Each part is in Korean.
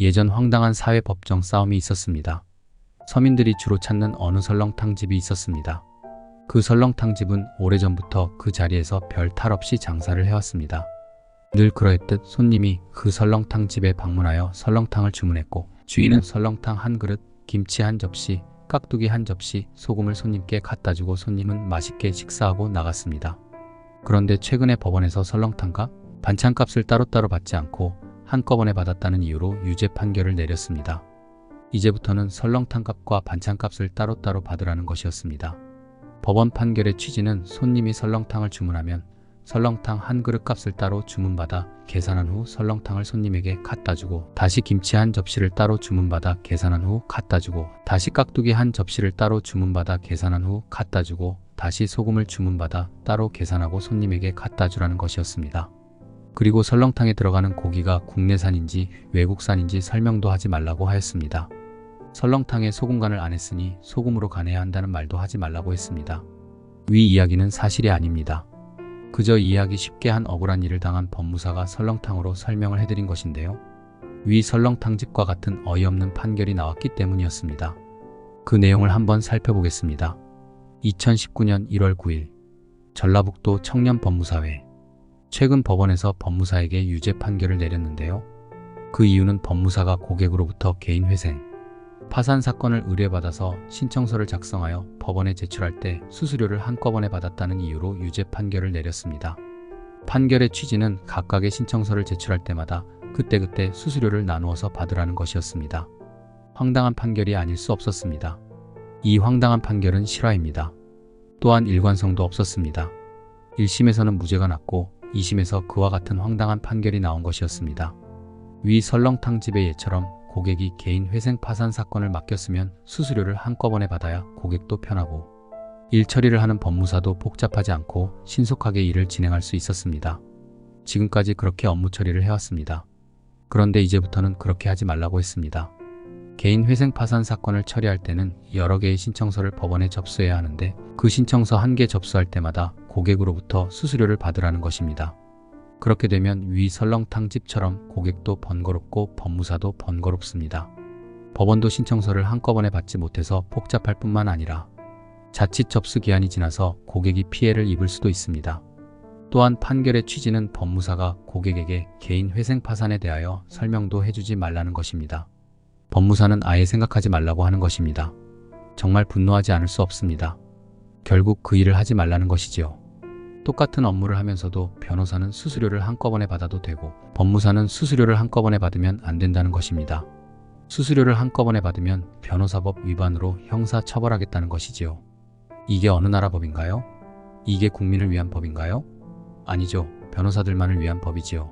예전 황당한 사회 법정 싸움이 있었습니다. 서민들이 주로 찾는 어느 설렁탕 집이 있었습니다. 그 설렁탕 집은 오래전부터 그 자리에서 별 탈 없이 장사를 해왔습니다. 늘 그러했듯 손님이 그 설렁탕 집에 방문하여 설렁탕을 주문했고 주인은 설렁탕 한 그릇, 김치 한 접시, 깍두기 한 접시, 소금을 손님께 갖다 주고 손님은 맛있게 식사하고 나갔습니다. 그런데 최근에 법원에서 설렁탕과 반찬값을 따로따로 받지 않고 한꺼번에 받았다는 이유로 유죄 판결을 내렸습니다. 이제부터는 설렁탕 값과 반찬값을 따로따로 받으라는 것이었습니다. 법원 판결의 취지는 손님이 설렁탕을 주문하면 설렁탕 한 그릇 값을 따로 주문받아 계산한 후 설렁탕을 손님에게 갖다 주고 다시 김치 한 접시를 따로 주문받아 계산한 후 갖다 주고 다시 깍두기 한 접시를 따로 주문받아 계산한 후 갖다 주고 다시 소금을 주문받아 따로 계산하고 손님에게 갖다 주라는 것이었습니다. 그리고 설렁탕에 들어가는 고기가 국내산인지 외국산인지 설명도 하지 말라고 하였습니다. 설렁탕에 소금 간을 안 했으니 소금으로 간해야 한다는 말도 하지 말라고 했습니다. 위 이야기는 사실이 아닙니다. 그저 이해하기 쉽게 한 억울한 일을 당한 법무사가 설렁탕으로 설명을 해드린 것인데요. 위 설렁탕집과 같은 어이없는 판결이 나왔기 때문이었습니다. 그 내용을 한번 살펴보겠습니다. 2019년 1월 9일 전라북도 청년법무사회 최근 법원에서 법무사에게 유죄 판결을 내렸는데요. 그 이유는 법무사가 고객으로부터 개인회생, 파산 사건을 의뢰받아서 신청서를 작성하여 법원에 제출할 때 수수료를 한꺼번에 받았다는 이유로 유죄 판결을 내렸습니다. 판결의 취지는 각각의 신청서를 제출할 때마다 그때그때 수수료를 나누어서 받으라는 것이었습니다. 황당한 판결이 아닐 수 없었습니다. 이 황당한 판결은 실화입니다. 또한 일관성도 없었습니다. 1심에서는 무죄가 났고 2심에서 그와 같은 황당한 판결이 나온 것이었습니다. 위 설렁탕집의 예처럼 고객이 개인 회생 파산 사건을 맡겼으면 수수료를 한꺼번에 받아야 고객도 편하고 일 처리를 하는 법무사도 복잡하지 않고 신속하게 일을 진행할 수 있었습니다. 지금까지 그렇게 업무 처리를 해왔습니다. 그런데 이제부터는 그렇게 하지 말라고 했습니다. 개인 회생 파산 사건을 처리할 때는 여러 개의 신청서를 법원에 접수해야 하는데 그 신청서 한 개 접수할 때마다 고객으로부터 수수료를 받으라는 것입니다. 그렇게 되면 위 설렁탕집처럼 고객도 번거롭고 법무사도 번거롭습니다. 법원도 신청서를 한꺼번에 받지 못해서 복잡할 뿐만 아니라 자칫 접수 기한이 지나서 고객이 피해를 입을 수도 있습니다. 또한 판결의 취지는 법무사가 고객에게 개인 회생 파산에 대하여 설명도 해주지 말라는 것입니다. 법무사는 아예 생각하지 말라고 하는 것입니다. 정말 분노하지 않을 수 없습니다. 결국 그 일을 하지 말라는 것이지요. 똑같은 업무를 하면서도 변호사는 수수료를 한꺼번에 받아도 되고 법무사는 수수료를 한꺼번에 받으면 안 된다는 것입니다. 수수료를 한꺼번에 받으면 변호사법 위반으로 형사 처벌하겠다는 것이지요. 이게 어느 나라 법인가요? 이게 국민을 위한 법인가요? 아니죠. 변호사들만을 위한 법이지요.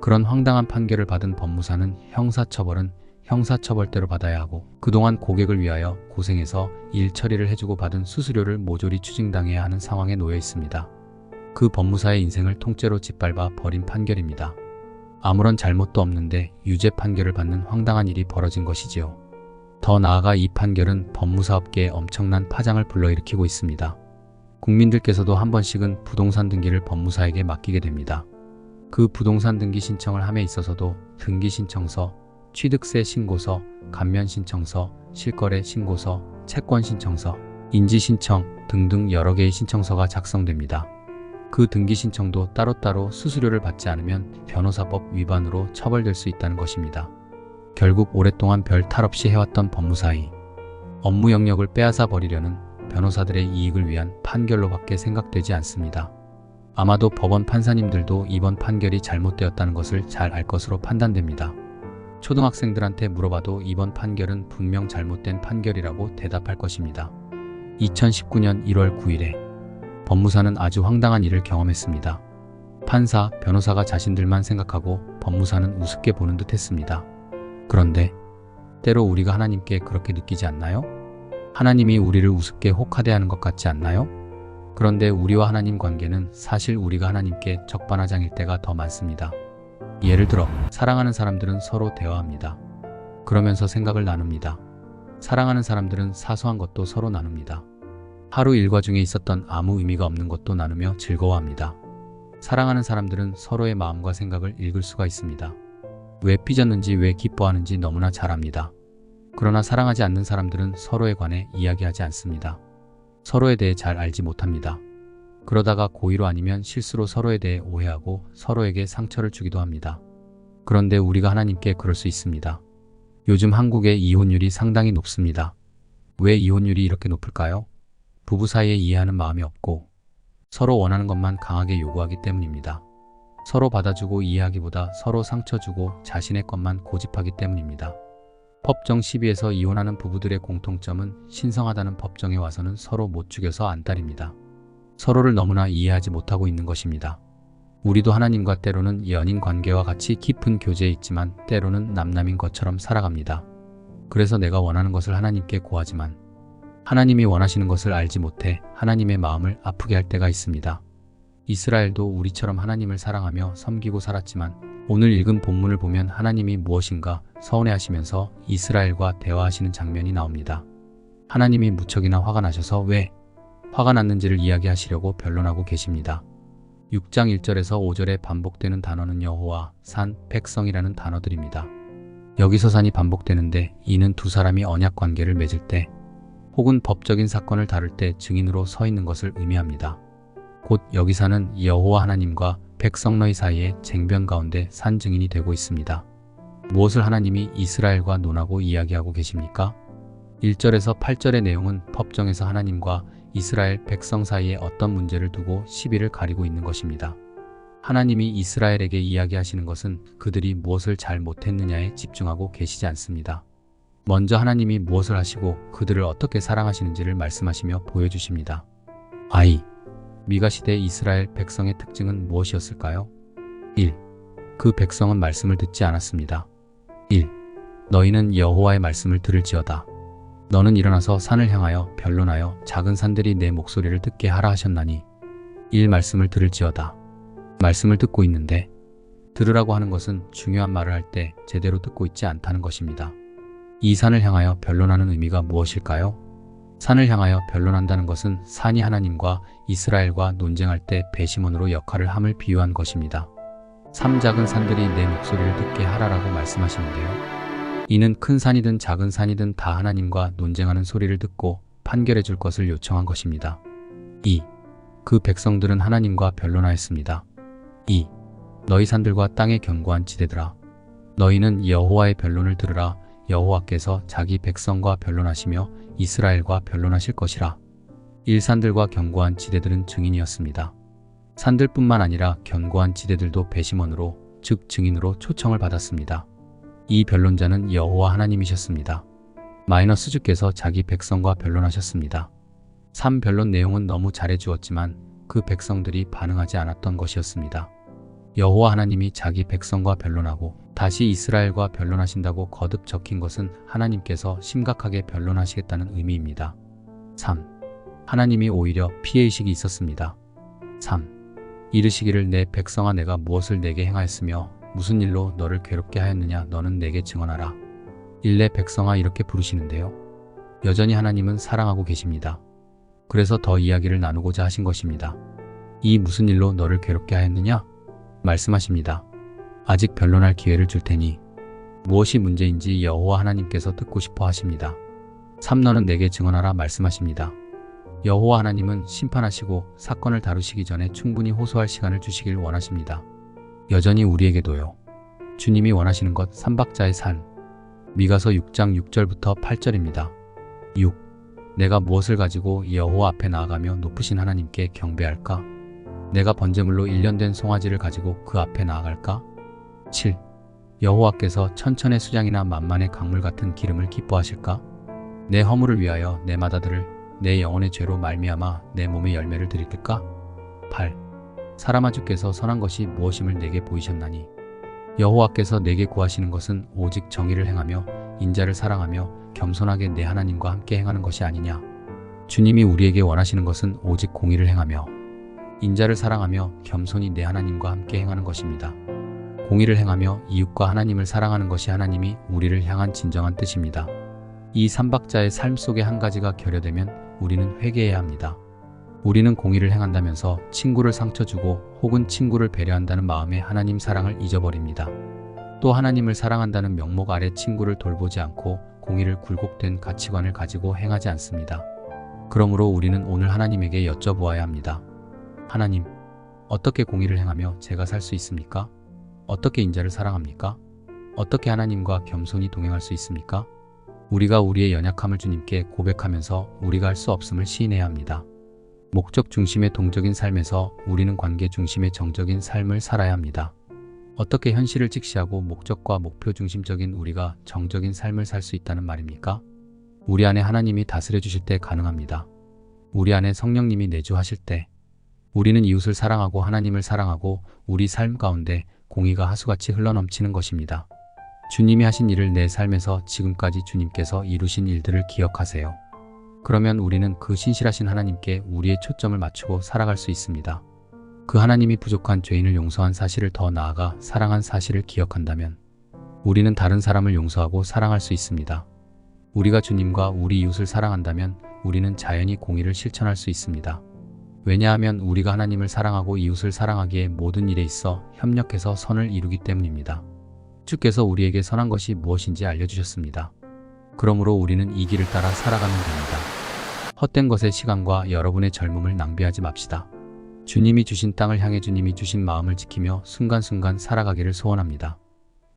그런 황당한 판결을 받은 법무사는 형사처벌은 형사처벌대로 받아야 하고 그동안 고객을 위하여 고생해서 일 처리를 해주고 받은 수수료를 모조리 추징당해야 하는 상황에 놓여 있습니다. 그 법무사의 인생을 통째로 짓밟아 버린 판결입니다. 아무런 잘못도 없는데 유죄 판결을 받는 황당한 일이 벌어진 것이지요. 더 나아가 이 판결은 법무사업계에 엄청난 파장을 불러일으키고 있습니다. 국민들께서도 한 번씩은 부동산 등기를 법무사에게 맡기게 됩니다. 그 부동산 등기 신청을 함에 있어서도 등기 신청서, 취득세 신고서, 감면 신청서, 실거래 신고서, 채권 신청서, 인지 신청 등등 여러 개의 신청서가 작성됩니다. 그 등기 신청도 따로따로 수수료를 받지 않으면 변호사법 위반으로 처벌될 수 있다는 것입니다. 결국 오랫동안 별 탈 없이 해왔던 법무사의 업무 영역을 빼앗아 버리려는 변호사들의 이익을 위한 판결로밖에 생각되지 않습니다. 아마도 법원 판사님들도 이번 판결이 잘못되었다는 것을 잘 알 것으로 판단됩니다. 초등학생들한테 물어봐도 이번 판결은 분명 잘못된 판결이라고 대답할 것입니다. 2019년 1월 9일에 법무사는 아주 황당한 일을 경험했습니다. 판사, 변호사가 자신들만 생각하고 법무사는 우습게 보는 듯 했습니다. 그런데 때로 우리가 하나님께 그렇게 느끼지 않나요? 하나님이 우리를 우습게 혹하대하는 것 같지 않나요? 그런데 우리와 하나님 관계는 사실 우리가 하나님께 적반하장일 때가 더 많습니다. 예를 들어 사랑하는 사람들은 서로 대화합니다. 그러면서 생각을 나눕니다. 사랑하는 사람들은 사소한 것도 서로 나눕니다. 하루 일과 중에 있었던 아무 의미가 없는 것도 나누며 즐거워합니다. 사랑하는 사람들은 서로의 마음과 생각을 읽을 수가 있습니다. 왜 삐졌는지 왜 기뻐하는지 너무나 잘 압니다. 그러나 사랑하지 않는 사람들은 서로에 관해 이야기하지 않습니다. 서로에 대해 잘 알지 못합니다. 그러다가 고의로 아니면 실수로 서로에 대해 오해하고 서로에게 상처를 주기도 합니다. 그런데 우리가 하나님께 그럴 수 있습니다. 요즘 한국의 이혼율이 상당히 높습니다. 왜 이혼율이 이렇게 높을까요? 부부 사이에 이해하는 마음이 없고 서로 원하는 것만 강하게 요구하기 때문입니다. 서로 받아주고 이해하기보다 서로 상처 주고 자신의 것만 고집하기 때문입니다. 법정 시비에서 이혼하는 부부들의 공통점은 신성하다는 법정에 와서는 서로 못 죽여서 안달입니다. 서로를 너무나 이해하지 못하고 있는 것입니다. 우리도 하나님과 때로는 연인 관계와 같이 깊은 교제에 있지만 때로는 남남인 것처럼 살아갑니다. 그래서 내가 원하는 것을 하나님께 구하지만 하나님이 원하시는 것을 알지 못해 하나님의 마음을 아프게 할 때가 있습니다. 이스라엘도 우리처럼 하나님을 사랑하며 섬기고 살았지만 오늘 읽은 본문을 보면 하나님이 무엇인가 서운해하시면서 이스라엘과 대화하시는 장면이 나옵니다. 하나님이 무척이나 화가 나셔서 왜 화가 났는지를 이야기하시려고 변론하고 계십니다. 6장 1절에서 5절에 반복되는 단어는 여호와, 산, 백성이라는 단어들입니다. 여기서 산이 반복되는데 이는 두 사람이 언약 관계를 맺을 때 혹은 법적인 사건을 다룰 때 증인으로 서 있는 것을 의미합니다. 곧 여기사는 여호와 하나님과 백성 너희 사이의 쟁변 가운데 산 증인이 되고 있습니다. 무엇을 하나님이 이스라엘과 논하고 이야기하고 계십니까? 1절에서 8절의 내용은 법정에서 하나님과 이스라엘 백성 사이에 어떤 문제를 두고 시비를 가리고 있는 것입니다. 하나님이 이스라엘에게 이야기하시는 것은 그들이 무엇을 잘 못했느냐에 집중하고 계시지 않습니다. 먼저 하나님이 무엇을 하시고 그들을 어떻게 사랑하시는지를 말씀하시며 보여주십니다. 아이, 미가 시대 이스라엘 백성의 특징은 무엇이었을까요? 1. 그 백성은 말씀을 듣지 않았습니다. 1. 너희는 여호와의 말씀을 들을지어다. 너는 일어나서 산을 향하여 변론하여 작은 산들이 내 목소리를 듣게 하라 하셨나니 1. 말씀을 들을지어다. 말씀을 듣고 있는데 들으라고 하는 것은 중요한 말을 할 때 제대로 듣고 있지 않다는 것입니다. 이 산을 향하여 변론하는 의미가 무엇일까요? 산을 향하여 변론한다는 것은 산이 하나님과 이스라엘과 논쟁할 때 배심원으로 역할을 함을 비유한 것입니다. 삼 작은 산들이 내 목소리를 듣게 하라라고 말씀하시는데요. 이는 큰 산이든 작은 산이든 다 하나님과 논쟁하는 소리를 듣고 판결해 줄 것을 요청한 것입니다. 2. 그 백성들은 하나님과 변론하였습니다. 2. 너희 산들과 땅의 견고한 지대들아 너희는 여호와의 변론을 들으라 여호와께서 자기 백성과 변론하시며 이스라엘과 변론하실 것이라. 일산들과 견고한 지대들은 증인이었습니다. 산들뿐만 아니라 견고한 지대들도 배심원으로 즉 증인으로 초청을 받았습니다. 이 변론자는 여호와 하나님이셨습니다. 마이너스 주께서 자기 백성과 변론하셨습니다. 3 변론 내용은 너무 잘해주었지만 그 백성들이 반응하지 않았던 것이었습니다. 여호와 하나님이 자기 백성과 변론하고 다시 이스라엘과 변론하신다고 거듭 적힌 것은 하나님께서 심각하게 변론하시겠다는 의미입니다. 3. 하나님이 오히려 피해의식이 있었습니다. 3. 이르시기를 내 백성아 내가 무엇을 내게 행하였으며 무슨 일로 너를 괴롭게 하였느냐 너는 내게 증언하라. 일내 백성아 이렇게 부르시는데요. 여전히 하나님은 사랑하고 계십니다. 그래서 더 이야기를 나누고자 하신 것입니다. 이 무슨 일로 너를 괴롭게 하였느냐? 말씀하십니다. 아직 변론할 기회를 줄 테니 무엇이 문제인지 여호와 하나님께서 듣고 싶어 하십니다. 삼너는 내게 증언하라 말씀하십니다. 여호와 하나님은 심판하시고 사건을 다루시기 전에 충분히 호소할 시간을 주시길 원하십니다. 여전히 우리에게도요. 주님이 원하시는 것 삼박자의 산 미가서 6장 6절부터 8절입니다. 6. 내가 무엇을 가지고 여호와 앞에 나아가며 높으신 하나님께 경배할까? 내가 번제물로 1년 된 송아지를 가지고 그 앞에 나아갈까? 7. 여호와께서 천천의 수장이나 만만의 강물 같은 기름을 기뻐하실까? 내 허물을 위하여 내 마다들을 내 영혼의 죄로 말미암아 내 몸의 열매를 드릴까? 8. 사람아 주께서 선한 것이 무엇임을 내게 보이셨나니 여호와께서 내게 구하시는 것은 오직 정의를 행하며 인자를 사랑하며 겸손하게 내 하나님과 함께 행하는 것이 아니냐 주님이 우리에게 원하시는 것은 오직 공의를 행하며 인자를 사랑하며 겸손히 내 하나님과 함께 행하는 것입니다. 공의를 행하며 이웃과 하나님을 사랑하는 것이 하나님이 우리를 향한 진정한 뜻입니다. 이 삼박자의 삶 속에 한 가지가 결여되면 우리는 회개해야 합니다. 우리는 공의를 행한다면서 친구를 상처 주고 혹은 친구를 배려한다는 마음에 하나님 사랑을 잊어버립니다. 또 하나님을 사랑한다는 명목 아래 친구를 돌보지 않고 공의를 굴곡된 가치관을 가지고 행하지 않습니다. 그러므로 우리는 오늘 하나님에게 여쭤보아야 합니다. 하나님, 어떻게 공의를 행하며 제가 살 수 있습니까? 어떻게 인자를 사랑합니까? 어떻게 하나님과 겸손히 동행할 수 있습니까? 우리가 우리의 연약함을 주님께 고백하면서 우리가 할 수 없음을 시인해야 합니다. 목적 중심의 동적인 삶에서 우리는 관계 중심의 정적인 삶을 살아야 합니다. 어떻게 현실을 직시하고 목적과 목표 중심적인 우리가 정적인 삶을 살 수 있다는 말입니까? 우리 안에 하나님이 다스려 주실 때 가능합니다. 우리 안에 성령님이 내주하실 때 우리는 이웃을 사랑하고 하나님을 사랑하고 우리 삶 가운데 공의가 하수같이 흘러넘치는 것입니다. 주님이 하신 일을 내 삶에서 지금까지 주님께서 이루신 일들을 기억하세요. 그러면 우리는 그 신실하신 하나님께 우리의 초점을 맞추고 살아갈 수 있습니다. 그 하나님이 부족한 죄인을 용서한 사실을 더 나아가 사랑한 사실을 기억한다면 우리는 다른 사람을 용서하고 사랑할 수 있습니다. 우리가 주님과 우리 이웃을 사랑한다면 우리는 자연히 공의를 실천할 수 있습니다. 왜냐하면 우리가 하나님을 사랑하고 이웃을 사랑하기에 모든 일에 있어 협력해서 선을 이루기 때문입니다. 주께서 우리에게 선한 것이 무엇인지 알려주셨습니다. 그러므로 우리는 이 길을 따라 살아가면 됩니다. 헛된 것에 시간과 여러분의 젊음을 낭비하지 맙시다. 주님이 주신 땅을 향해 주님이 주신 마음을 지키며 순간순간 살아가기를 소원합니다.